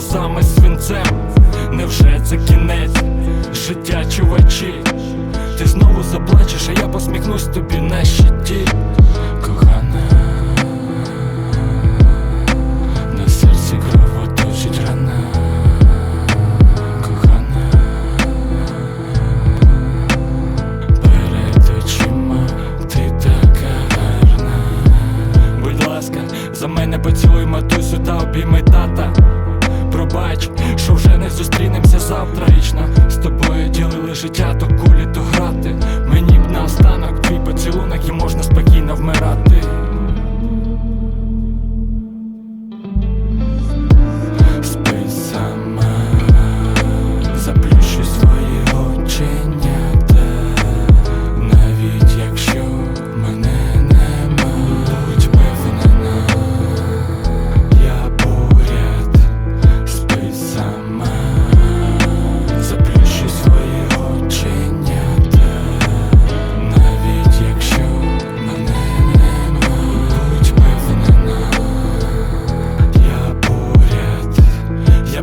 сльозами свинцем. Невже це кінець життя, чувачі? Ти знову заплачеш, а я посміхнусь тобі на щиті, кохана. На серці кровоточить рана, кохана. Перед ти така гарна. Будь ласка, за мене поцілуй матусю та обійми тата. Пробач, що вже не зустрінемося завтра Вічно з тобою ділили життя, то кулі, то грати.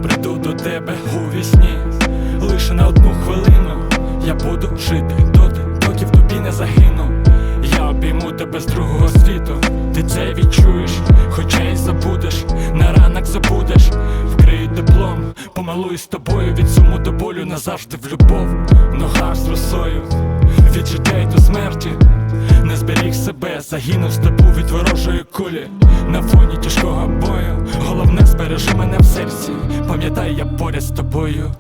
Приду до тебе у вісні. Лише на одну хвилину. Я буду жити доти, доки в тобі не загину. Я обійму тебе з другого світу, ти це відчуєш, хоча й забудеш, на ранок забудеш, вкрию теплом, помалуюсь з тобою від суму до болю назавжди в любов, нога з росою, від життя до смерті. Загинув з тобу від ворожої кулі на фоні тяжкого бою. Головне збережи мене в серці. Пам'ятай, я поряд з тобою.